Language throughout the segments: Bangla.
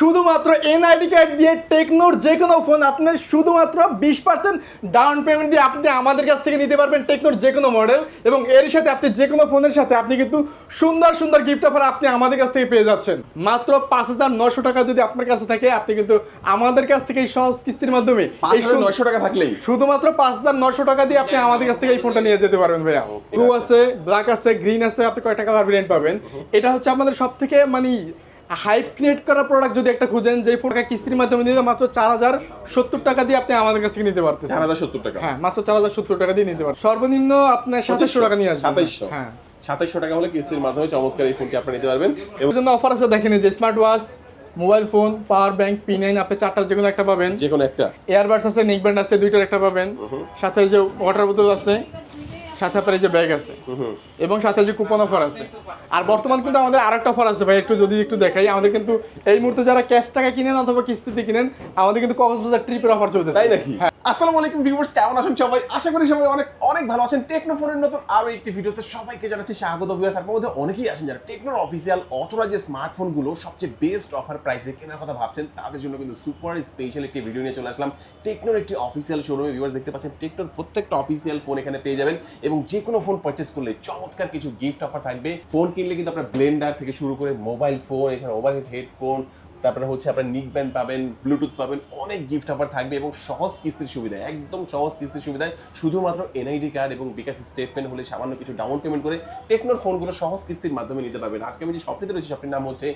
শুধুমাত্র এনআইডি কার্ড দিয়ে টেকনোর যে কোনো ফোন আপনার শুধুমাত্র বিশ পার্সেন্ট ডাউন পেমেন্ট দিয়ে আপনি আমাদের কাছ থেকে নিতে পারবেন টেকনোর যে কোনো মডেল এবং এর সাথে আপনি যে কোনো ফোনের সাথে আপনি কিন্তু সুন্দর সুন্দর গিফট অফার আপনি আমাদের কাছ থেকে পেয়ে যাচ্ছেন। মাত্র পাঁচ হাজার নশো টাকা যদি আপনার কাছে থাকে আপনি কিন্তু আমাদের কাছ থেকে এই সহজ কিস্তির মাধ্যমে নয়শো টাকা থাকলেই। শুধুমাত্র পাঁচ হাজার নশো টাকা দিয়ে আপনি আমাদের কাছ থেকে এই ফোনটা নিয়ে যেতে পারবেন ভাইয়া। ব্লু আচ্ছা। আছে ব্ল্যাক আছে গ্রিন আছে আপনি কয়টা কালার ভেরিয়েন্ট পাবেন। এটা হচ্ছে আমাদের সব থেকে মানে হাইপ ক্রিয়েট করা প্রোডাক্ট যদি একটা খুঁজেন যে ফোনটা কিস্তির মাধ্যমে নিলে মাত্র চার হাজার সত্তর টাকা দিয়ে আপনি আমাদের কাছ থেকে নিতে পারতেন চার হাজার সত্তর টাকা। হ্যাঁ মাত্র চার হাজার সত্তর টাকা দিয়ে নিতে পারেন সর্বনিম্ন আপনার সাতাশশো টাকা নিয়ে আসবেন। সাতাইশশো। হ্যাঁ। সাতাইশশো টাকা হলে কিস্তির মাধ্যমে চমৎকার এই ফোনটি আপনি নিতে পারবেন। এবং জন্য অফার আছে দেখেন যে smart watch mobile phone power bank P nine আপনি চারটার যে কোনো একটা পাবেন। যে কোনো একটা। এয়ারবাডস আছে নেক ব্যান্ড আছে দুইটার একটা পাবেন। সাথে যে ওয়াটার বোতল আছে। সাথে আপনার এই যে ব্যাগ আছে এবং সাথে যে কুপন অফার আছে। আর বর্তমান কিন্তু আমাদের আর একটা অফার আছে ভাই একটু যদি একটু দেখাই আমাদের কিন্তু এই মুহূর্তে যারা ক্যাশ টাকা কিনেন অথবা কিস্তিতে কিনেন আমাদের কিন্তু কক্সবাজার ট্রিপের অফার চলতেছে। তাই নাকি? হ্যাঁ আসসালামু আলাইকুম ভিউয়ার্স, কেমন আছেন সবাই? আশা করি সবাই অনেক অনেক ভালো আছেন। টেকনোফোনের নতুন আরও একটি ভিডিওতে সবাইকে জানাচ্ছি স্বাগত ভিউয়ার্স। আপনার মধ্যে অনেকেই আছেন যারা টেকনোর অফিসিয়াল যে স্মার্টফোনগুলো সবচেয়ে বেস্ট অফার প্রাইসে কেনার কথা ভাবছেন, তাদের জন্য কিন্তু সুপার স্পেশাল একটি ভিডিও নিয়ে চলে আসলাম। টেকনোর একটি অফিসিয়াল শোরুমে ভিউয়ার্স দেখতে পাচ্ছেন, টেকনোর প্রত্যেকটা অফিসিয়াল ফোন এখানে পেয়ে যাবেন এবং যে কোনো ফোন পারচেস করলে চমৎকার কিছু গিফট অফার থাকবে। ফোন কিনলে কিন্তু আপনার ব্লেন্ডার থেকে শুরু করে মোবাইল ফোন এছাড়া ওভারহেড হেডফোন তারপরে হচ্ছে আপনার নিক ব্যান্ড পাবেন, ব্লুটুথ পাবেন, অনেক গিফট অফার থাকবে এবং সহজ কিস্তির সুবিধা, একদম সহজ কিস্তির সুবিধায় শুধুমাত্র এনআইডি কার্ড এবং বিকাশ স্টেটমেন্ট হলে সামান্য কিছু ডাউন পেমেন্ট করে টেকনোর ফোনগুলো সহজ কিস্তির মাধ্যমে নিতে পারবেন। আজকে আমি যে শপটিতে রয়েছি শপটির নাম হচ্ছে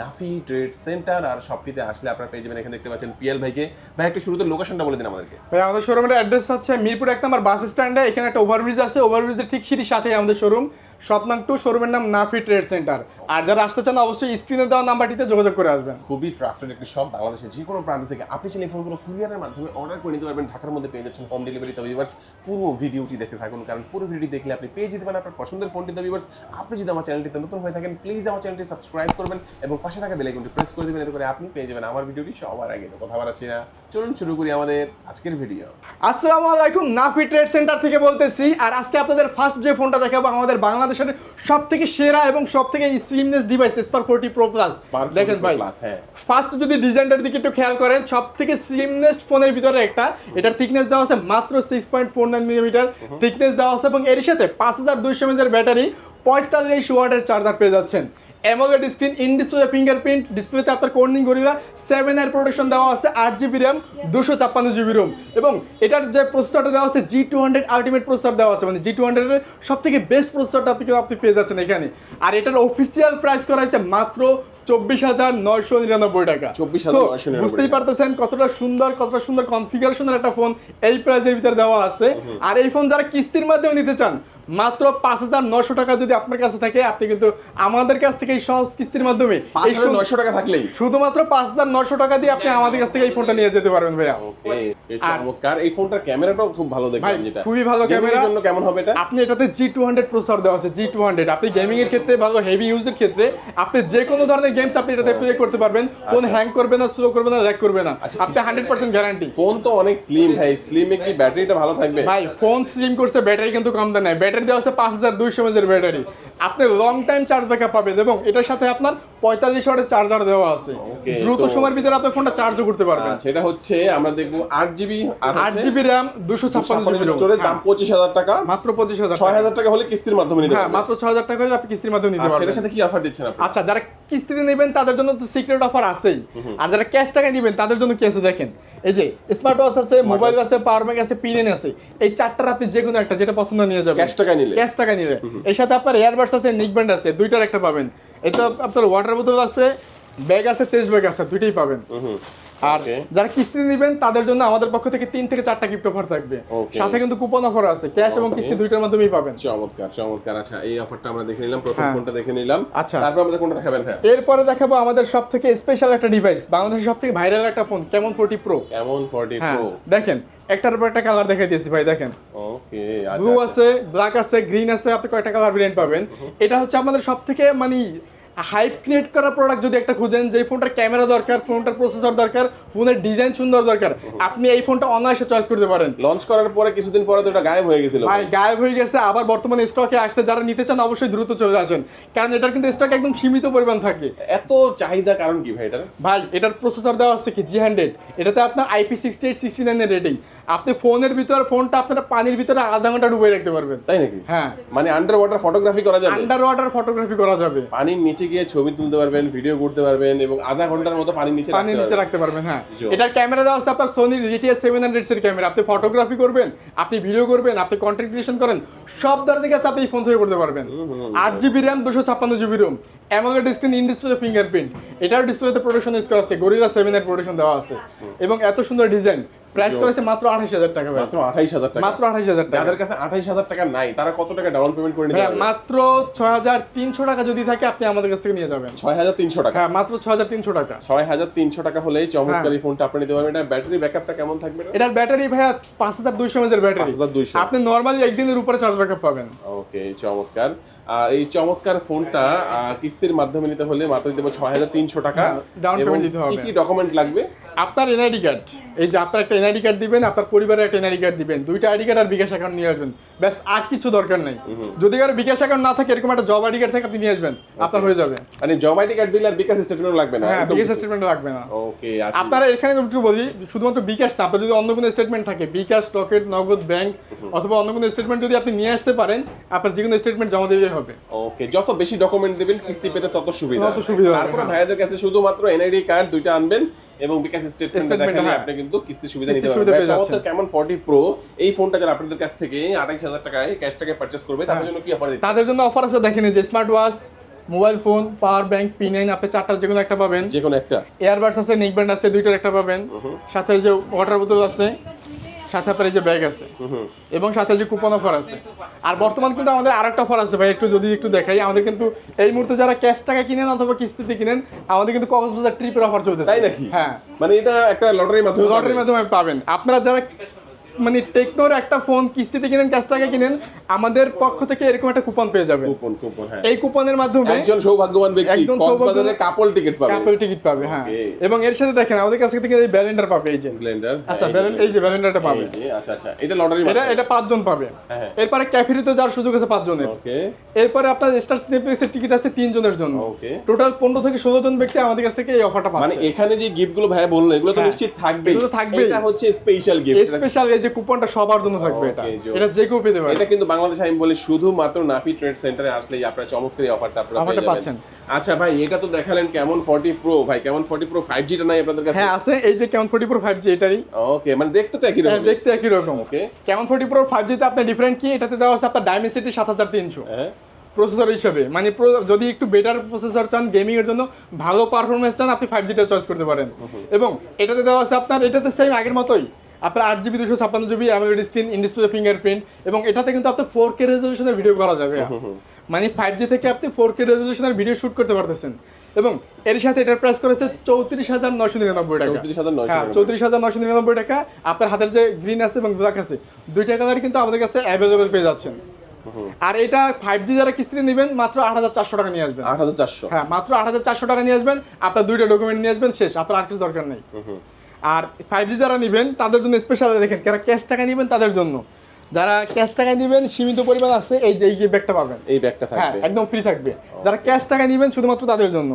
নাফি ট্রেড সেন্টার আর শপটিতে আসলে আপনারা পেয়ে যাবেন এখানে দেখতে পাচ্ছেন পিএল ভাইকে। ভাই, একটা শুরুতে লোকেশনটা বলে দিন আমাদেরকে। ভাই, আমাদের শোরুমের অ্যাড্রেস হচ্ছে মিরপুর এক নম্বর বাস স্ট্যান্ডে এখানে একটা ওভারব্রিজ আছে ওভারব্রিজের ঠিক সিঁড়ির সাথে আমাদের শোরুম স্বপ্নাং টু শোরুমের নাম নাফি ট্রেড সেন্টার। আর যারা আসতে চান অবশ্যই স্ক্রিনে দেওয়া নাম্বারটিতে যোগাযোগ করে আসবেন। খুবই ট্রাস্টেড একটি শপ বাংলাদেশের যে কোনো প্রান্ত থেকে। আপনি চাইলে ফোনগুলো কুরিয়ারের মাধ্যমে অর্ডার করে নিতে পারবেন। ঢাকার মধ্যে পেয়ে যাচ্ছেন হোম ডেলিভারি তবে ভিউয়ার্স পুরো ভিডিওটি দেখতে থাকুন কারণ পুরো ভিডিওটি দেখলে আপনি পেয়ে যেতে পারেন আপনার পছন্দের ফোনটি তবে ভিউয়ার্স আপনি যদি আমার চ্যানেলটিতে নতুন হয়ে থাকেন প্লিজ আমার চ্যানেলটি সাবস্ক্রাইব করবেন এবং পাশে থাকা বেলাইকনটি প্রেস করে দেবেন এতে করে আপনি পেয়ে যাবেন আমার ভিডিওটি সবার আগে। তো কথা বাড়াচ্ছি না। চলুন শুরু করি আমাদের আজকের ভিডিও আসসালামু আলাইকুম নাফি ট্রেড সেন্টার থেকে বলতেছি। আর আজকে আপনাদের ফার্স্ট যে ফোনটা দেখাবো আমাদের বাংলাদেশের সব থেকে সেরা এবং সব থেকে slimness device Spark forty pro plus দেখেন ভাই হ্যাঁ। ফার্স্ট যদি ডিজাইনটার দিকে একটু খেয়াল করেন সব থেকে স্লিমনেস ফোনের ভিতরে একটা এটার থিকনেস দেওয়া আছে মাত্র six point four nine millimetre thickness দেওয়া আছে এবং এর সাথে পাঁচ হাজার দুইশো এমএজের ব্যাটারি পঁয়তাল্লিশ ওয়াটের চার্জার পেয়ে যাচ্ছেন। AMOLED screen in display fingerprint ডিসপ্লেতে আপনার কোর্নিং গরিলা সেভেন এর প্রোটেকশন দেওয়া আছে আট জিবি র্যাম দুশো ছাপ্পান্ন জিবি রোম এবং এটার যে প্রসেসরটা দেওয়া আছে G two hundred ultimate processor দেওয়া আছে মানে জি টু হান্ড্রেডের সব থেকে বেস্ট প্রসেসরটা আপনি আপনি পেয়ে যাচ্ছেন এখানে। আর এটার অফিসিয়াল প্রাইস করা হয়েছে মাত্র চব্বিশ হাজার নয়শো নিরানব্বই টাকা। 24,999 So, বুঝতেই পারতেছেন কতটা সুন্দর কতটা সুন্দর কনফিগারেশনের একটা ফোন এই প্রাইসের ভিতরে দেওয়া আছে। আর এই ফোন যারা কিস্তির মাধ্যমে নিতে চান মাত্র পাঁচ হাজার নশো টাকা যদি আপনার কাছে থাকে আপনি কিন্তু আমাদের কাছ থেকে এই সহজ কিস্তির মাধ্যমে পাঁচ হাজার সু- নয়শো টাকা থাকলেই। শুধুমাত্র পাঁচ হাজার নশো টাকা দিয়ে আপনি আমাদের কাছ থেকে এই ফোনটা নিয়ে যেতে পারবেন ভাইয়া। চমৎকার। এই ফোনটার ক্যামেরাটাও খুব ভালো দেখলাম যেটা। খুবই ভালো জন্য কেমন হবে এটা? আপনি এটাতে জি টু হান্ড্রেড প্রসেসর দেওয়া আছে জি টু হান্ড্রেড আপনি গেমিং এর ক্ষেত্রে ভালো হেভি ইউজের ক্ষেত্রে আপনি যে কোনো ধরনের গেমস আপনি এটাতে প্লে করতে পারবেন। ফোন আচ্ছা। হ্যাং করবে না স্লো করবে না ল্যাগ করবে না। আচ্ছা, আপনি হান্ড্রেড পার্সেন্ট গ্যারান্টি ফোন তো অনেক স্লিম ভাই। স্লিমে কি ব্যাটারিটা ভালো থাকবে? ভাই ফোন স্লিম করছে ব্যাটারি কিন্তু কম দেয় নাই। ব্যাটারি দেওয়া আছে পাঁচ হাজার দুইশো এমএজের ব্যাটারি। আপনি লং টাইম চার্জ ব্যাকআপ পাবেন এবং এটার সাথে আপনার পঁয়তাল্লিশ ওয়াটের চার্জার দেওয়া আছে। দ্রুত সময়ের ভিতরে আপনি ফোনটা চার্জও করতে পারবেন। এটা হচ্ছে আমরা দেখব আট জিবি আট জিবি র্যাম দুশো ছাপ্পান্ন জিবি স্টোরেজ দাম পঁচিশ হাজার টাকা। মাত্র পঁচিশ হাজার ছয় হাজার টাকা হলে কিস্তির মাধ্যমে নিতে হ্যাঁ পারবেন। মাত্র ছয় হাজার টাকা হলে আপনি কিস্তির মাধ্যমে নিতে আচ্ছা পারবেন। এটার সাথে কি অফার দিচ্ছেন আপনি? আচ্ছা যারা কিস্তিতে নেবেন তাদের জন্য তো সিক্রেট অফার আছেই। আর যারা ক্যাশ টাকা নেবেন তাদের জন্য কি আছে দেখেন? এই যে স্মার্ট ওয়াচ আছে মোবাইল আছে পাওয়ার ব্যাংক আছে পিন আছে। এই চারটার আপনি যে কোনো একটা যেটা পছন্দ নিয়ে যাবেন। ক্যাশ টাকা নিলে। ক্যাশ টাকা নিলে। এর সাথে আপনার এয়ারবাডস আছে নিক ব্যান্ড আছে, দুইটার একটা পাবেন। এটা আপনার ওয়াটার বোতল আছে ব্যাগ আছে চেস্ট ব্যাগ আছে, দুইটাই পাবেন। আর যারা কিস্তি নেবেন তাদের জন্য আমাদের পক্ষ থেকে তিন থেকে চারটা গিফট অফার থাকবে। সাথে কিন্তু কুপন অফার আছে। ক্যাশ এবং কিস্তি দুইটার মাধ্যমেই পাবেন। চমৎকার চমৎকার। আচ্ছা এই অফারটা আমরা দেখে নিলাম। প্রথম হ্যাঁ। ফোনটা দেখে নিলাম। আচ্ছা। তারপর আমাদের কোনটা দেখাবেন? ভাই এরপরে দেখাবো আমাদের সব থেকে স্পেশাল একটা ডিভাইস বাংলাদেশের সব থেকে ভাইরাল একটা ফোন কেমন ফোরটি প্রো কেমন ফর্টি হ্যাঁ প্রো দেখেন একটার পর একটা কালার দেখাই দিয়েছি ভাই দেখেন। ওকে ব্লু আচ্ছা। আছে ব্ল্যাক আছে গ্রিন আছে আপনি কয়টা কালার ভেরিয়েন্ট পাবেন। এটা হচ্ছে আমাদের সব থেকে মানে হাইপ ক্রিয়েট করা প্রোডাক্ট যদি একটা খুঁজেন যে ফোনটার ক্যামেরা দরকার ফোনটার প্রসেসর দরকার ফোনের ডিজাইন সুন্দর দরকার আপনি এই ফোনটা অনায়াসে চয়েস করতে পারেন। লঞ্চ করার পরে কিছুদিন পরে তো এটা গায়েব হয়ে গেছিল। ভাই গায়েব হয়ে গেছে আবার বর্তমানে স্টকে আসতে যারা নিতে চান অবশ্যই দ্রুত চলে আসেন। কারণ এটার কিন্তু স্টক একদম সীমিত পরিমাণ থাকে। এত চাহিদা কারণ কি ভাই এটার? ভাই এটার প্রসেসর দেওয়া আছে কি? জি হান্ড্রেড এটাতে আপনার আইপি সিক্সটি এইট সিক্সটি নাইনের রেটিং আপনি ফোনের ভিতর ফোনটা আপনার পানির ভিতরে আধা ঘণ্টা ডুবে রাখতে পারবেন। তাই নাকি? হ্যাঁ। মানে আন্ডার ওয়াটার ফটোগ্রাফি করা যাবে? আন্ডার ওয়াটার ফটোগ্রাফি করা যাবে। পানির নিচে গিয়ে ছবি তুলতে পারবেন ভিডিও করতে পারবেন এবং আধা ঘণ্টার মতো পানির নিচে পানির নিচে রাখতে পারবেন হ্যাঁ। এটার ক্যামেরা দেওয়া আছে আপনার সোনি জিটিএস সেভেন হান্ড্রেড এর ক্যামেরা আপনি ফটোগ্রাফি করবেন আপনি ভিডিও করবেন আপনি কন্টেন্ট ক্রিয়েশন করেন সব ধরনের কাছে আপনি এই ফোন থেকে করতে পারবেন। আট জিবি র্যাম দুশো ছাপ্পান্ন GB ROM AMOLED screen in display fingerprint এটার ডিসপ্লেতে প্রোটেকশন ইউজ করা আছে গরিলা সেভেন এর প্রোটেকশন দেওয়া আছে। এবং এত সুন্দর ডিজাইন প্রাইস করেছে মাত্র আঠাশ হাজার টাকা মাত্র আঠাইশ হাজার টাকা। মাত্র আঠাশ হাজার টাকা। যাদের কাছে আঠাইশ হাজার টাকা নাই তারা কত টাকা ডাউন পেমেন্ট করে নিতে পারবে? মাত্র ছয় হাজার তিনশো টাকা যদি থাকে আপনি আমাদের কাছ থেকে নিয়ে যাবেন। ছয় হাজার তিনশো টাকা। হ্যাঁ মাত্র ছয় হাজার তিনশো টাকা। ছয় হাজার তিনশো টাকা হলেই চমৎকার হ্যাঁ। ফোনটা আপনি নিতে পারবেন। এটা ব্যাটারি ব্যাকআপটা কেমন থাকবে এটা? এটার ব্যাটারি ভাইয়া পাঁচ হাজার দুইশো এমএজের ব্যাটারি। 5200 আপনি নর্মালি একদিনের উপরে চার্জ ব্যাকআপ পাবেন। ওকে চমৎকার। এই চমৎকার ফোনটা কিস্তির মাধ্যমে নিতে হলে মাত্র দেবো ছয় হাজার তিনশো টাকা। হ্যাঁ, down এবং payment দিতে হবে। কি ডকুমেন্ট লাগবে? আপনার এনআইডি কার্ড এই যে আপনার একটা এনআইডি কার্ড দিবেন আপনার পরিবারের একটা এনআইডি কার্ড দিবেন দুইটা আইডি কার্ড আর বিকাশ অ্যাকাউন্ট নিয়ে আসবেন। ব্যাস আর কিছু দরকার নেই। যদি কারও বিকাশ অ্যাকাউন্ট না থাকে এরকম একটা জব আইডি কার্ড থাকে আপনি নিয়ে আসবেন আপনার হয়ে যাবে। মানে জব আইডি কার্ড দিলে আর বিকাশ স্টেটমেন্ট লাগবে না হ্যাঁ বিকাশ। স্টেটমেন্ট লাগবে না। ওকে আপনারা এখানে একটু বলি শুধুমাত্র বিকাশ না আপনার যদি অন্য কোনো স্টেটমেন্ট থাকে বিকাশ টকেট নগদ ব্যাংক অথবা অন্য কোনো স্টেটমেন্ট যদি আপনি নিয়ে আসতে পারেন আপনার যে কোনো স্টেটমেন্ট জমা দিলেই হবে। ওকে যত বেশি ডকুমেন্ট দিবেন কিস্তি পেতে তত সুবিধা তত সুবিধা তারপরে হ্যাঁ। ভাইয়াদের কাছে শুধুমাত্র এনআইডি কার্ড দুইটা আনবেন এবং বিকাশ স্টেটমেন্ট দেখালে হ্যাঁ। আপনি কিন্তু কিস্তি সুবিধা নিতে পারবেন। চমৎকার যাচ্ছেন। কেমন 40 প্রো এই ফোনটা যারা আপনাদের কাছ থেকে 28000 টাকায় ক্যাশ টাকায় পারচেজ করবে তাদের হ্যাঁ। জন্য কি অফার দিচ্ছে তাদের জন্য অফার আছে দেখেন যে smart watch mobile phone power bank P nine আপনি চারটার যে কোনো একটা পাবেন। যে কোনো একটা। এয়ারবাডস আছে নেক ব্যান্ড আছে দুইটার একটা পাবেন। সাথে যে ওয়াটার বোতল আছে। সাথে আপনার এই যে ব্যাগ আছে। এবং সাথে যে কুপন অফার আছে। আর বর্তমান কিন্তু আমাদের আর একটা অফার আছে ভাই একটু যদি একটু দেখাই আমাদের কিন্তু এই মুহূর্তে যারা ক্যাশ টাকা কিনেন অথবা কিস্তিতে কিনেন আমাদের কিন্তু কক্সবাজার ট্রিপের অফার চলতেছে। তাই নাকি? হ্যাঁ। মানে এটা একটা লটারির মাধ্যমে লটারির মাধ্যমে পাবেন। আপনারা যারা মানে টেকনোর একটা ফোন কিস্তিতে কিনেন ক্যাশ টাকা কিনেন আমাদের পক্ষ থেকে এরকম একটা কুপন পেয়ে যাবেন কুপন কুপন হ্যাঁ। এই কুপনের মাধ্যমে একজন সৌভাগ্যবান ব্যক্তি কক্সবাজারে কাপল টিকিট পাবে। কাপল টিকিট পাবে হ্যাঁ। এবং এর সাথে দেখেন আমাদের কাছ থেকে এই ব্যালেন্ডার পাবে এই যে। ব্লেন্ডার আচ্ছা ব্যালেন্ড এই যে ব্যালেন্ডারটা পাবে। আচ্ছা আচ্ছা এটা লটারি এটা এটা পাঁচজন পাবে। হ্যাঁ। এরপরে ক্যাফেরিতে যাওয়ার সুযোগ আছে পাঁচজনের। ওকে এরপরে আপনার স্টার স্নেপেক্সের টিকিট আছে তিনজনের জন্য। ওকে টোটাল পনেরো থেকে ষোলো জন ব্যক্তি আমাদের কাছ থেকে এই অফারটা মানে এখানে যে গিফটগুলো ভাই বলল এগুলো তো হ্যাঁ, নিশ্চিত থাকবে এগুলো তো এটা হচ্ছে স্পেশাল গিফট স্পেশাল এই যে কুপনটা সবার জন্য থাকবে এটা। এটা যে কেউ পেতে পারে। এটা কিন্তু বাংলাদেশ আমি বলি শুধুমাত্র নাফি ট্রেড সেন্টারে আসলেই আপনারা চমৎকার এই অফারটা আপনারা পাচ্ছেন। আচ্ছা ভাই এটা তো দেখালেন কেমন 40 প্রো ভাই কেমন 40 প্রো 5G টা নাই আপনাদের কাছে? হ্যাঁ আছে। এই যে কেমন ফোর্টি প্রো ফাইভ জি এটারই। ওকে মানে দেখতে তো একই হ্যাঁ, রকম দেখতে একই রকম। ওকে কেমন ফোর্টি প্রো ফাইভ জিতে আপনার ডিফারেন্ট কি? এটাতে দেওয়া আছে আপনার হাজার তিনশো। হ্যাঁ। প্রসেসর হিসেবে। মানে যদি একটু বেটার প্রসেসর চান গেমিং এর জন্য ভালো পারফরমেন্স চান আপনি ফাইভ জিটা চয়েস করতে পারেন। এবং এটাতে দেওয়া আছে আপনার এটাতে সেম আগের মতোই। আপনার আট জিবি দুশো ছাপ্পান্ন GB AMOLED screen in display fingerprint এবং এটাতে কিন্তু আপনার ফোর কে রেজলিউশনের ভিডিও করা যাবে। মানে ফাইভ জি থেকে আপনি ফোর কে রেজলিউশনের ভিডিও শুট করতে পারতেছেন। এবং এর সাথে এটার প্রাইস করেছে চৌত্রিশ হাজার নশো নিরানব্বই টাকা। 34,999 হ্যাঁ চৌত্রিশ হাজার নশো নিরানব্বই টাকা। আপনার হাতের যে গ্রিন আছে এবং ব্ল্যাক আছে দুইটা কালার কিন্তু আমাদের কাছে অ্যাভেলেবেল পেয়ে যাচ্ছেন। আর এটা ফাইভ জি যারা কিস্তিতে নেবেন মাত্র আট হাজার চারশো টাকা নিয়ে আসবেন। 8400 হ্যাঁ মাত্র আট হাজার চারশো টাকা নিয়ে আসবেন। আপনার দুইটা ডকুমেন্ট নিয়ে আসবেন শেষ। আপনার আর কিছু দরকার নেই। আর ফাইভ জি যারা নেবেন তাদের জন্য স্পেশাল দেখেন যারা ক্যাশ টাকা নেবেন তাদের জন্য। যারা ক্যাশ টাকা নেবেন সীমিত পরিমাণ আছে এই যে এই ব্যাগটা পাবেন। এই ব্যাগটা হ্যাঁ থাকবে। একদম ফ্রি থাকবে। যারা ক্যাশ টাকা নেবেন শুধুমাত্র তাদের জন্য।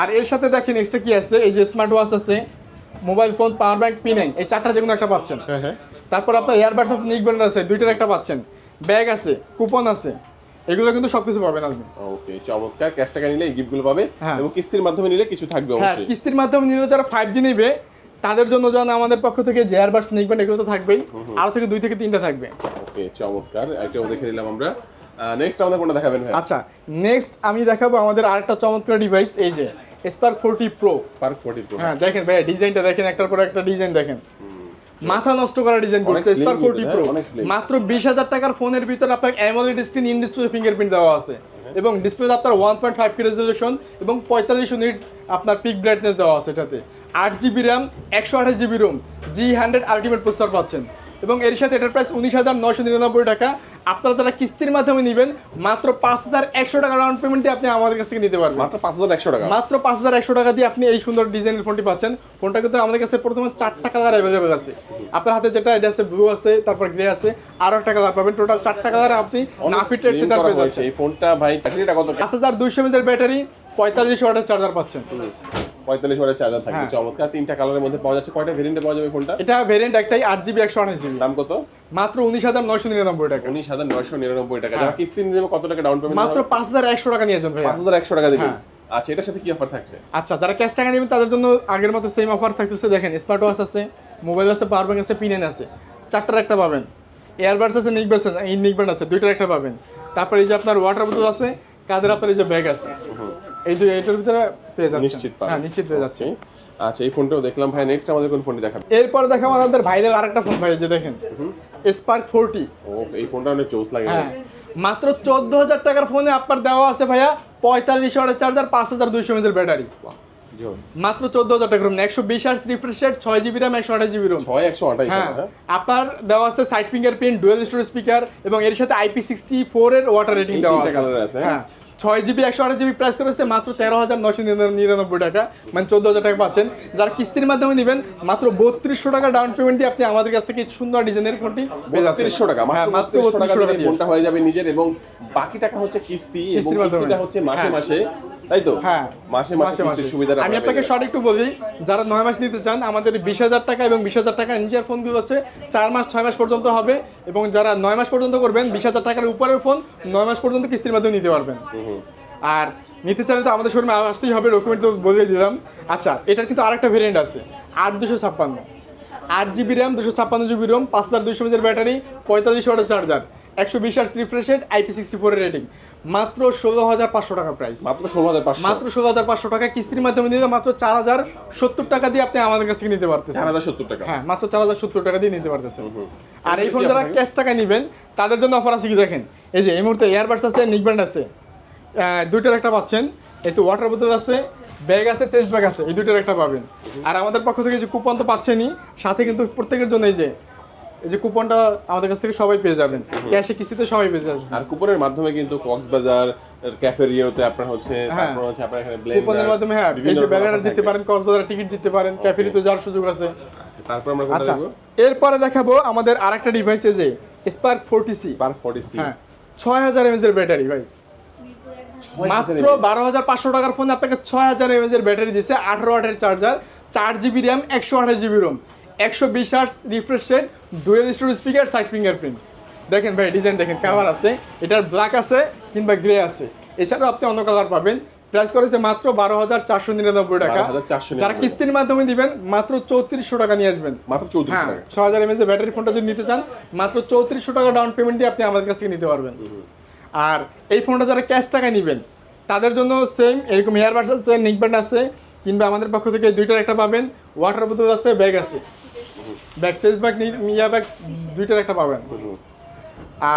আর এর সাথে দেখেন এক্সট্রা কি আছে? এই যে স্মার্ট ওয়াচ আছে মোবাইল ফোন পাওয়ার ব্যাংক পিনেন এই চারটা যে কোনো একটা পাচ্ছেন। হ্যাঁ হ্যাঁ। তারপর আপনার এয়ারবাডস আছে নিক ব্যান্ড আছে দুইটার একটা পাচ্ছেন। ব্যাগ আছে কুপন আছে এগুলো কিন্তু সবকিছু পাবেন আপনি। ওকে চমৎকার। ক্যাশ টাকা নিলে এই গিফটগুলো পাবে হ্যাঁ। এবং কিস্তির মাধ্যমে নিলে কিছু থাকবে হ্যাঁ অবশ্যই। কিস্তির মাধ্যমে নিলে যারা ফাইভ জি নেবে তাদের জন্য যেন আমাদের পক্ষ থেকে যে এয়ারবাডস নিক ব্যান্ড এগুলো তো থাকবেই আরও থেকে দুই থেকে তিনটা থাকবে। ওকে চমৎকার। একটাও দেখে নিলাম আমরা। নেক্সট আমাদের কোনটা দেখাবেন ভাই? আচ্ছা নেক্সট আমি দেখাবো আমাদের আরেকটা চমৎকার ডিভাইস এই যে Spark forty pro Spark 40 pro হ্যাঁ দেখেন ভাই ডিজাইনটা দেখেন একটার পর একটা ডিজাইন দেখেন। মাথা নষ্ট করা ডিজাইন করছে slim স্পার ফোরটি হ্যাঁ, প্রো মাত্র বিশ হাজার টাকার ফোনের ভিতরে আপনার AMOLED screen in display fingerprint দেওয়া আছে। এবং ডিসপ্লে আপনার one point five K resolution এবং পঁয়তাল্লিশ ইউনিট আপনার পিক ব্রাইটনেস দেওয়া আছে এটাতে। আট জিবি র্যাম একশো আঠাশ GB ROM G hundred ultimate processor পাচ্ছেন। এবং এর সাথে এটার প্রাইস উনিশ হাজার নশো নিরানব্বই টাকা। আপনারা যারা কিস্তির মাধ্যমে নেবেন মাত্র পাঁচ হাজার একশো টাকা ডাউন পেমেন্টে আপনি আমাদের কাছ থেকে নিতে পারবেন। মাত্র পাঁচ হাজার একশো টাকা। মাত্র পাঁচ হাজার একশো টাকা দিয়ে আপনি এই সুন্দর ডিজাইনের ফোনটি পাচ্ছেন। ফোনটা কিন্তু আমাদের কাছে প্রথমে চারটা কালার অ্যাভেলেবেল আছে। আপনার হাতে যেটা এটা আছে ব্লু আছে তারপর গ্রে আছে আরও একটা কালার পাবেন। টোটাল চারটা কালার আপনি সেটা পেয়ে যাচ্ছেন। এই ফোনটা ভাই ব্যাটারিটা কত? পাঁচ হাজার দুইশো মিটার ব্যাটারি পঁয়তাল্লিশ ওয়াটের চার্জার পাচ্ছেন। পঁয়তাল্লিশ ওয়াটের চার্জার থাকবে হ্যাঁ। চমৎকার। তিনটা কালারের মধ্যে পাওয়া যাচ্ছে। কয়টা ভেরিয়েন্টে পাওয়া যাবে ফোনটা এটা ভেরিয়েন্ট একটাই আট জিবি একশো আঠাশ জিবি দাম কত? মাত্র উনিশ হাজার নয়শো নিরানব্বই টাকা। উনিশ হাজার নয়শো নিরানব্বই টাকা। যারা কিস্তি নিয়ে কত টাকা ডাউন পেমেন্ট মাত্র পাঁচ হাজার একশো টাকা নিয়ে আসবেন পাঁচ হাজার একশো টাকা দেবেন। হ্যাঁ। আচ্ছা এটার সাথে কি অফার থাকছে? আচ্ছা যারা ক্যাশ টাকা নেবেন তাদের জন্য আগের মতো সেম অফার থাকতেছে। দেখেন স্মার্ট ওয়াচ আছে মোবাইল আছে পাওয়ার ব্যাংক আছে পিনেন আছে। চারটার একটা পাবেন। এয়ারবাডস আছে নিকবাস আছে নিকব্যান্ড আছে দুইটার একটা পাবেন। তারপরে এই যে আপনার ওয়াটার বোতল আছে কাদের আপনার এই যে ব্যাগ আছে। এই দুই এইটার ভিতরে পেয়ে যাচ্ছে। নিশ্চিত। হ্যাঁ নিশ্চিত পেয়ে যাচ্ছে। আচ্ছা এই ফোনটাও দেখলাম। ভাই নেক্সট আমাদের কোন ফোনটি দেখাবে এরপরে দেখাবো আমাদের ভাইরাল আরেকটা ফোন ভাই যে দেখেন। স্পার্ক ফোরটি ও এই ফোনটা অনেক চোস লাগে হ্যাঁ। মাত্র চোদ্দ হাজার টাকার ফোনে আপনার দেওয়া আছে ভাইয়া পঁয়তাল্লিশ ওয়াটের চার্জার পাঁচ হাজার দুইশো এমএর ব্যাটারি মাত্র চোদ্দ হাজার টাকার একশো বিশ আট রিফ্রেশ রেট ছয় জিবি র্যাম একশো আঠাশ জিবি রোম ছয় একশো আঠাইশ হ্যাঁ। হ্যাঁ। আপনার দেওয়া আছে side fingerprint dual storage speaker এবং এর সাথে আইপি সিক্সটি ফোর এর ওয়াটার রেটিং দেওয়া আছে, হ্যাঁ? ছয় জিবি একশো আঠাশ জিবি প্রাইস করেছে মাত্র তেরো হাজার নশো নিরানব্বই টাকা মানে চোদ্দ হাজার টাকা পাচ্ছেন যারা কিস্তির মাধ্যমে নেবেন মাত্র বত্রিশশো টাকা ডাউন পেমেন্ট দিয়ে আপনি আমাদের কাছ থেকে সুন্দর ডিজাইনের ফোনটি বত্রিশশো টাকা মাত্র বত্রিশশো টাকা 3200 দিয়ে দিয়ে। ফোনটা হয়ে যাবে নিজের এবং বাকি টাকা হচ্ছে কিস্তি এবং। কিস্তিটা হচ্ছে মাসে হ্যাঁ। মাসে তাই তো? হ্যাঁ। মাসে মাসে কিস্তির সুবিধা আমি আপনাকে শর্ট একটু বলি যারা নয় মাস নিতে চান আমাদের বিশ হাজার টাকা এবং বিশ হাজার টাকা নিচের ফোনগুলো হচ্ছে চার মাস ছয় মাস পর্যন্ত হবে এবং যারা নয় মাস পর্যন্ত করবেন বিশ হাজার টাকার উপরের ফোন নয় মাস পর্যন্ত কিস্তির মাধ্যমে নিতে পারবেন। আর নিতে চাইলে তো আমাদের শোরুমে আসতেই হবে ডকুমেন্ট তো বলে দিলাম। আচ্ছা এটার কিন্তু আরেকটা ভেরিয়েন্ট আছে আট দুশো ছাপ্পান্ন। আট জিবি র্যাম দুশো ছাপ্পান্ন জিবি রোম পাঁচ হাজার দুইশো ব্যাটারি পঁয়তাল্লিশ ওয়াটের চার্জার একশো বিশ আট রিফ্রেশ রেট আইপি সিক্সটি ফোরের রেটিং মাত্র ষোলো হাজার পাঁচশো টাকা প্রাইস মাত্র ষোলো হাজার পাঁচশো। মাত্র ষোলো হাজার পাঁচশো টাকা কিস্তির মাধ্যমে নিলে মাত্র চার হাজার সত্তর টাকা দিয়ে আপনি আমাদের কাছ থেকে নিতে পারতেছেন। চার হাজার সত্তর টাকা। হ্যাঁ মাত্র চার হাজার সত্তর টাকা দিয়ে নিতে পারতেছেন। আর এই ফোন যারা ক্যাশ টাকা নেবেন তাদের জন্য অফার আছে কি দেখেন? এই যে এই মুহূর্তে এয়ারবাডস আছে নিকব্যান্ড আছে। দুইটার একটা পাচ্ছেন এই তো ওয়াটার বোতল আছে ব্যাগ আছে চেস্ট ব্যাগ আছে এই দুইটার একটা পাবেন। আর আমাদের পক্ষ থেকে যে কুপন তো পাচ্ছেনই সাথে কিন্তু প্রত্যেকের জন্য এই যে এই যে কুপনটা আমাদের কাছ থেকে সবাই পেয়ে যাবেন। ক্যাশে কিস্তিতে সবাই পেয়ে যাবেন। আর কুপনের মাধ্যমে কিন্তু কক্সবাজার রিওতে আপনার হচ্ছে হ্যাঁ। তারপর হচ্ছে আপনার এখানে ব্লেন্ডার কুপনের মাধ্যমে হ্যাঁ এই যে ব্যানার জিততে পারেন কক্সবাজার টিকিট জিততে পারেন ক্যাফেরিতে যাওয়ার সুযোগ আছে। আচ্ছা তারপর আমরা কোনটা আচ্ছা দেখব এরপরে দেখাবো আমাদের আরেকটা ডিভাইস যে Spark forty C Spark forty C হ্যাঁ ছয় হাজার এমএজ এর ব্যাটারি ভাই। মাত্র বারো হাজার পাঁচশো টাকার ফোনে আপনাকে ছয় হাজার এর ব্যাটারি দিচ্ছে আঠারো ওয়াটের চার্জার চার জিবি র্যাম একশো আঠাশ জিবি রোম একশো বিশ hertz refresh rate dual storage speaker side fingerprint দেখেন ভাই ডিজাইন দেখেন কালার আছে এটার ব্ল্যাক আছে কিংবা গ্রে আছে। এছাড়াও আপনি অন্য কালার পাবেন। প্রাইস করেছে মাত্র বারো হাজার চারশো নিরানব্বই টাকা। 12,499 যারা কিস্তির মাধ্যমে দিবেন মাত্র চৌত্রিশশো টাকা নিয়ে আসবেন। মাত্র চৌত্রিশ হ্যাঁ টাকা। ছ হাজার এমএস ব্যাটারি ফোনটা যদি নিতে চান মাত্র চৌত্রিশশো টাকা ডাউন পেমেন্ট দিয়ে আপনি আমাদের কাছ থেকে নিতে পারবেন। আর এই ফোনটা যারা ক্যাশ টাকায় নেবেন তাদের জন্য সেম এরকম এয়ারবাডস আছে নেকব্যান্ড আছে কিংবা আমাদের পক্ষ থেকে দুইটার একটা পাবেন। ওয়াটার বোতল আছে ব্যাগ আছে। ব্যাগ চেস ব্যাগ মিয়া ব্যাগ দুইটার একটা পাবেন।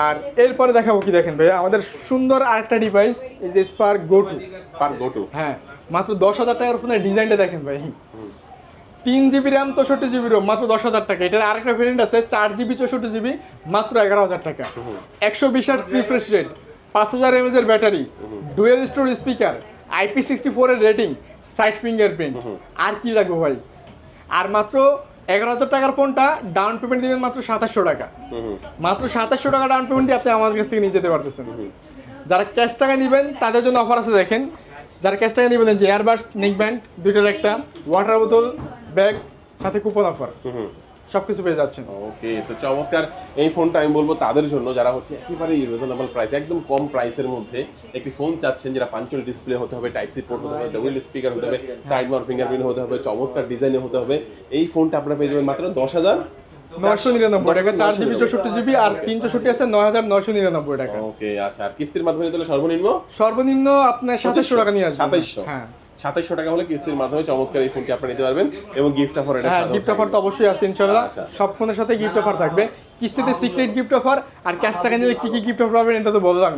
আর এরপরে দেখাবো কি দেখেন ভাই আমাদের সুন্দর আরেকটা ডিভাইস এই যে Spark go two Spark go two হ্যাঁ মাত্র দশ হাজার টাকার ফোনের ডিজাইনটা দেখেন ভাই। তিন জিবি র্যাম চৌষট্টি জিবি রোম মাত্র দশ হাজার টাকা। এটার আরেকটা ভেরিয়েন্ট আছে চার জিবি চৌষট্টি জিবি মাত্র এগারো হাজার টাকা। একশো বিশ আট রিফ্রেশ রেট পাঁচ হাজার এমএজ এর battery dual store speaker IP sixty ফোরের রেটিং সাইড ফিঙ্গার প্রিন্ট। আর কি লাগবে ভাই? আর মাত্র এগারো হাজার টাকার ফোনটা ডাউন পেমেন্ট দিবেন মাত্র সাতাশশো টাকা। মাত্র সাতাশশো টাকা ডাউন পেমেন্ট দিয়ে আপনি আমাদের কাছ থেকে নিয়ে যেতে পারতেছেন। যারা ক্যাশ টাকা নেবেন তাদের জন্য অফার আছে দেখেন। যারা ক্যাশ টাকা নেবেন যে এয়ারবাডস নেক ব্যান্ড দুইটার একটা ওয়াটার বোতল ব্যাগ সাথে কুপন অফার সব কিছু পেয়ে যাচ্ছেন। ওকে তো চমৎকার এই ফোনটা আমি বলব তাদের জন্য যারা হচ্ছে একেবারে রিজনেবল প্রাইস একদম কম প্রাইসের মধ্যে একটি ফোন চাচ্ছেন যেটা পাঞ্চুয়াল ডিসপ্লে হতে হবে টাইপ সি পোর্ট হতে হবে ডবল স্পিকার হতে হবে সাইড ফিঙ্গারপ্রিন্ট হতে হবে চমৎকার ডিজাইনে হতে হবে। এই ফোনটা আপনারা পেয়ে যাবেন মাত্র দশ হাজার। নয়শো নিরানব্বই টাকা চার জিবি চৌষট্টি জিবি আর তিন চৌষট্টি আছে নয় হাজার নয়শো নিরানব্বই টাকা। ওকে আচ্ছা আর কিস্তির মাধ্যমে নিতে হলে সর্বনিম্ন? সর্বনিম্ন আপনার সাতাশশো টাকা নিয়ে সাতাইশশো। হ্যাঁ। সাতাইশশো টাকা হলে কিস্তির মাধ্যমে চমৎকার এই ফোনটি আপনি নিতে পারবেন এবং গিফট অফার এটা হ্যাঁ গিফট অফার তো অবশ্যই আছে আচ্ছা। সব ফোনের সাথে গিফট অফার থাকবে। কিস্তিতে সিক্রেট গিফট অফার আর ক্যাশ টাকা নিলে কি কি গিফট অফার পাবেন এটা তো বললাম।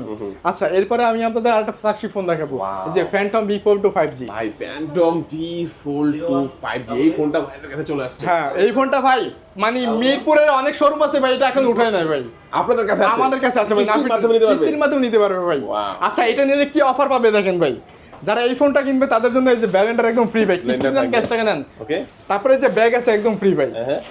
আচ্ছা এরপরে আমি আপনাদের আরেকটা ফ্ল্যাগশিপ ফোন দেখাবো। যে Phantom V four two five G ভাই Phantom V fold two five G এই ফোনটা ভাইয়ের কাছে চলে আসছে। হ্যাঁ এই ফোনটা ভাই মানে মিরপুরের অনেক শোরুম আছে ভাই এটা এখন উঠায় নাই ভাই। আপনাদের কাছে আমাদের কাছে আছে ভাই কিস্তির মাধ্যমে নিতে পারবে? কিস্তির মাধ্যমে নিতে পারবে ভাই। আচ্ছা এটা নিলে কি অফার পাবে দেখেন ভাই? যারা এই ফোনটা কিনবে তাদের জন্য এই যে ব্যালেন্ডার একদম ফ্রি ভাই কিস্তি নেন ক্যাশ টাকা নেন। ওকে তারপরে যে ব্যাগ আছে একদম ফ্রি ভাই হ্যাঁ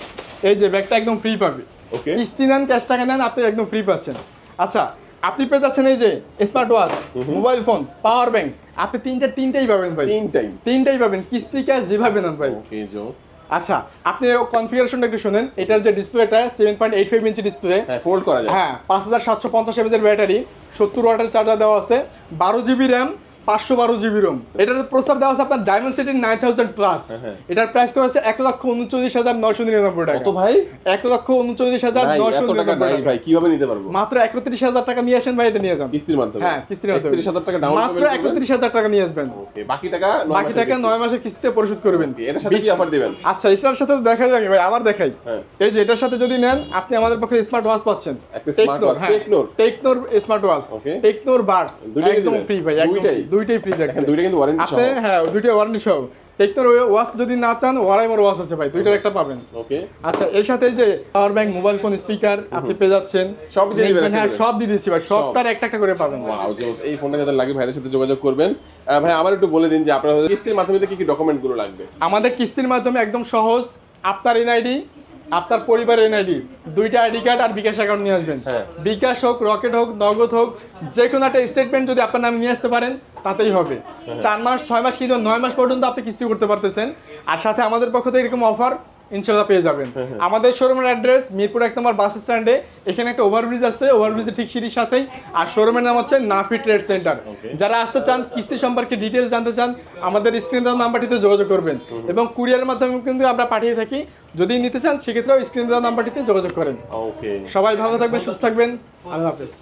এই যে ব্যাগটা একদম ফ্রি পাবে। ওকে কিস্তি নেন ক্যাশ টাকা নেন আপনি একদম ফ্রি পাচ্ছেন। আচ্ছা আপনি পেয়ে যাচ্ছেন এই যে smart watch mobile phone power bank আপনি তিনটা তিনটাই পাবেন ভাই। তিনটাই। তিনটাই পাবেন কিস্তি ক্যাশ যেভাবে নেন ভাই। ওকে জোস আচ্ছা আপনি কনফিগারেশনটা একটু শুনেন। এটার যে ডিসপ্লেটা seven point eight five inch display হ্যাঁ ফোল্ড করা যায়। হ্যাঁ পাঁচ হাজার সাতশো পঞ্চাশ এমএজের ব্যাটারি সত্তর ওয়াটের চার্জার দেওয়া আছে। বারো জিবি র্যাম পাঁচশো বারো জিবি রোম। এটার প্রস্তাব দেওয়া আছে আপনার ডায়মন্ড নাইন থাউজেন্ড প্লাস। এটার প্রাইস করা আছে এক লক্ষ উনচল্লিশ হাজার নশো নিরানব্বই টাকা। কত ভাই? এক লক্ষ উনচল্লিশ হাজার এত টাকা নাই ভাই কীভাবে নিতে পারব? মাত্র একত্রিশ হাজার টাকা নিয়ে আসেন ভাই এটা নিয়ে যান। কিস্তির মাধ্যমে? হ্যাঁ কিস্তির মাধ্যমে। হাজার টাকা ডাউন মাত্র একত্রিশ হাজার টাকা নিয়ে আসবেন। ওকে বাকি টাকা বাকি টাকা নয় মাসের কিস্তিতে পরিশোধ করবেন। এটার সাথে কি অফার দিবেন? আচ্ছা এটার সাথে তো দেখাই যাবে ভাই আবার দেখাই। হ্যাঁ। এই যে এটার সাথে যদি নেন আপনি আমাদের পক্ষে স্মার্ট ওয়াচ পাচ্ছেন। একটা smart watch, টেকনোর স্মার্ট ওয়াচ টেকনোর দুইটাই একদম ফ্রি ভাই একদম দুইটাই? ফ্রি দেখেন দুইটা কিন্তু ওয়ারেন্টি আপনি হ্যাঁ দুইটা ওয়ারেন্টি সহ। টেকনোর ওয়াচ যদি না চান ওয়ারাইমোর ওয়াচ আছে ভাই দুইটার একটা পাবেন। ওকে আচ্ছা এর সাথে যে power bank mobile phone speaker আপনি পেয়ে যাচ্ছেন। সবই দিয়ে দিবেন হ্যাঁ সব দিয়ে দিচ্ছি ভাই সবটার একটা একটা করে পাবেন ওয়াও জোস এই ফোনটা যাদের লাগে ভাইদের সাথে যোগাযোগ করবেন। ভাই আমার একটু বলে দিন যে আপনার কিস্তির মাধ্যমে কি কি ডকুমেন্টগুলো লাগবে? আমাদের কিস্তির মাধ্যমে একদম সহজ। আপনার এনআইডি আপনার পরিবারের এনআইডি দুইটা আইডি কার্ড আর বিকাশ অ্যাকাউন্ট নিয়ে আসবেন হ্যাঁ। বিকাশ হোক রকেট হোক নগদ হোক যে কোনো একটা স্টেটমেন্ট যদি আপনার নামে নিয়ে আসতে পারেন তাতেই হবে হ্যাঁ। চার মাস ছয় মাস কিন্তু নয় মাস পর্যন্ত আপনি কিস্তি করতে পারতেছেন আর সাথে আমাদের পক্ষ থেকে এরকম অফার ইনশাল্লাহ পেয়ে যাবেন। হ্যাঁ, আমাদের শোরুমের অ্যাড্রেস মিরপুর এক নম্বর বাস স্ট্যান্ডে। এখানে একটা ওভারব্রিজ আছে ওভারব্রিজের ঠিক সিঁড়ির সাথেই। আর শোরুমের নাম হচ্ছে নাফি ট্রেড সেন্টার। যারা আসতে চান কিস্তি সম্পর্কে ডিটেলস জানতে চান আমাদের স্ক্রিন দেওয়া নাম্বারটিতে যোগাযোগ করবেন। এবং কুরিয়ারের মাধ্যমে কিন্তু আমরা পাঠিয়ে থাকি। যদি নিতে চান সেক্ষেত্রেও স্ক্রিন দেওয়া নাম্বারটিতে যোগাযোগ করেন। ওকে সবাই ভালো থাকবেন সুস্থ থাকবেন। আল্লাহ হাফেজ।